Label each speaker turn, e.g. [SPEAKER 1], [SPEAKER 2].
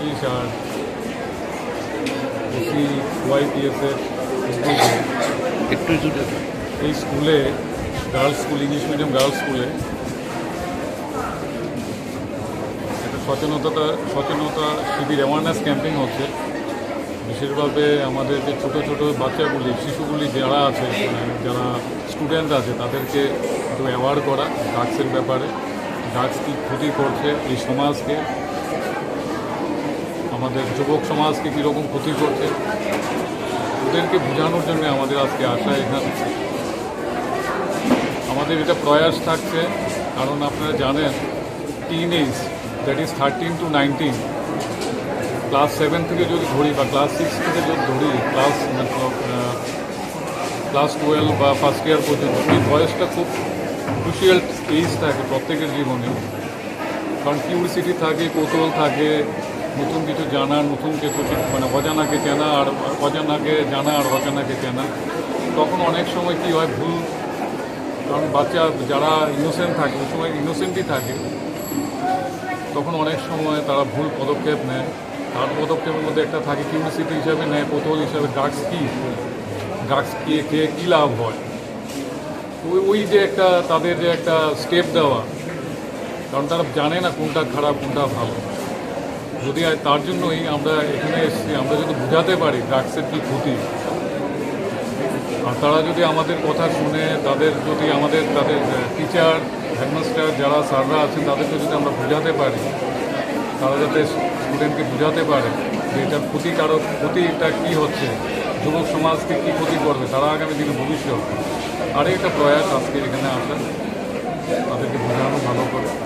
[SPEAKER 1] Police আর OC ওয়াইপিএসের
[SPEAKER 2] একটু
[SPEAKER 1] এই স্কুলে girls school English medium girls স্কুলে একটা সচেতনতা সচেতনতা শিবির অ্যাওয়ারনেস ক্যাম্পেইন হচ্ছে। বিশেষভাবে আমাদের যে ছোটো ছোটো বাচ্চাগুলি শিশুগুলি যারা আছে মানে যারা স্টুডেন্ট আছে তাদেরকে একটু অ্যাওয়ার করা ড্রাগসের ব্যাপারে। ড্রাগস কী ক্ষতি করছে এই সমাজকে আমাদের যুবক সমাজকে কীরকম ক্ষতি করছে, ওদেরকে বোঝানোর জন্য আমাদের আজকে আসা এখানে। আমাদের এটা প্রয়াস থাকছে, কারণ আপনারা জানেন teen age that is thirteen to nineteen class seven থেকে যদি ধরি বা ক্লাস সিক্স থেকে যদি ধরি ক্লাস ক্লাস টুয়েলভ বা ফার্স্ট ইয়ার পর্যন্ত, এই বয়সটা খুব ক্রুশিয়াল এজ থাকে প্রত্যেকের জীবনে। কারণ কিউরিসিটি থাকে, কৌতূহল থাকে নতুন কিছু জানা, নতুন কিছু মানে অজানাকে চেনা আর অজানাকে জানা আর অজানাকে চেনা, তখন অনেক সময় কি হয় ভুল, কারণ বাচ্চা যারা ইনোসেন্ট থাকে, ওই সময় ইনোসেন্টই থাকে, তখন অনেক সময় তারা ভুল পদক্ষেপ নেয়। তার পদক্ষেপের মধ্যে একটা থাকে কিউরিসিটি হিসাবে নেয় কৌতূহল হিসাবে ড্রাগস কী? ড্রাগস খেয়ে খেয়ে কী লাভ হয়? ওই- ওই যে একটা, তাদের যে একটা স্টেপ দেওয়া, কারণ তারা জানে না কোনটা খারাপ, কোনটা ভালো। যদি তার জন্যই আমরা এখানে এসেছি। আমরা যদি বোঝাতে পারি ড্রাগসের কী ক্ষতি। আর তারা যদি আমাদের কথা শুনে, তাদের যদি আমাদের, তাদের টিচার হেডমাস্টার যারা, স্যাররা আছেন, তাদেরকে যদি আমরা বোঝাতে পারি, তারা যাতে স্টুডেন্টকে বোঝাতে পারে যে এটার ক্ষতিকারক, ক্ষতিটা কী হচ্ছে, যুবক সমাজকে কী ক্ষতি করবে, তারা আগামী দিনে ভবিষ্যৎ। আর একটা প্রয়াস আজকে এখানে আসা। তাদেরকে বোঝানো ভালো করে।